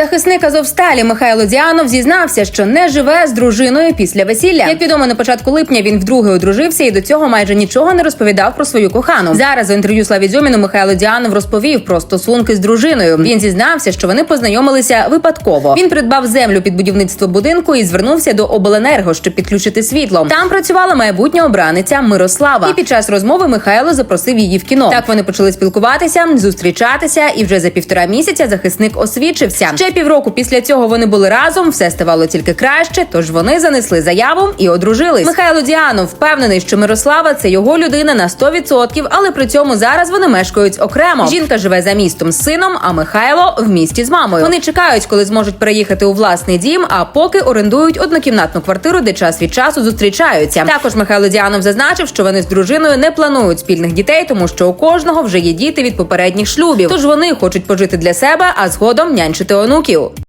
Захисник Азовсталі Михайло Діанов зізнався, що не живе з дружиною після весілля. Як відомо, на початку липня він вдруге одружився і до цього майже нічого не розповідав про свою кохану. Зараз в інтерв'ю Славі Дзьоміну Михайло Діанов розповів про стосунки з дружиною. Він зізнався, що вони познайомилися випадково. Він придбав землю під будівництво будинку і звернувся до обленерго, щоб підключити світло. Там працювала майбутня обраниця Мирослава. І під час розмови Михайло запросив її в кіно. Так вони почали спілкуватися, зустрічатися, і вже за півтора місяця захисник освідчився. Ще півроку після цього вони були разом, все ставало тільки краще. Тож вони занесли заяву і одружились. Михайло Діанов впевнений, що Мирослава це його людина на 100%, але при цьому зараз вони мешкають окремо. Жінка живе за містом з сином, а Михайло в місті з мамою. Вони чекають, коли зможуть переїхати у власний дім, а поки орендують однокімнатну квартиру, де час від часу зустрічаються. Також Михайло Діанов зазначив, що вони з дружиною не планують спільних дітей, тому що у кожного вже є діти від попередніх шлюбів. Тож вони хочуть пожити для себе, а згодом нянчити онуків. টোকিও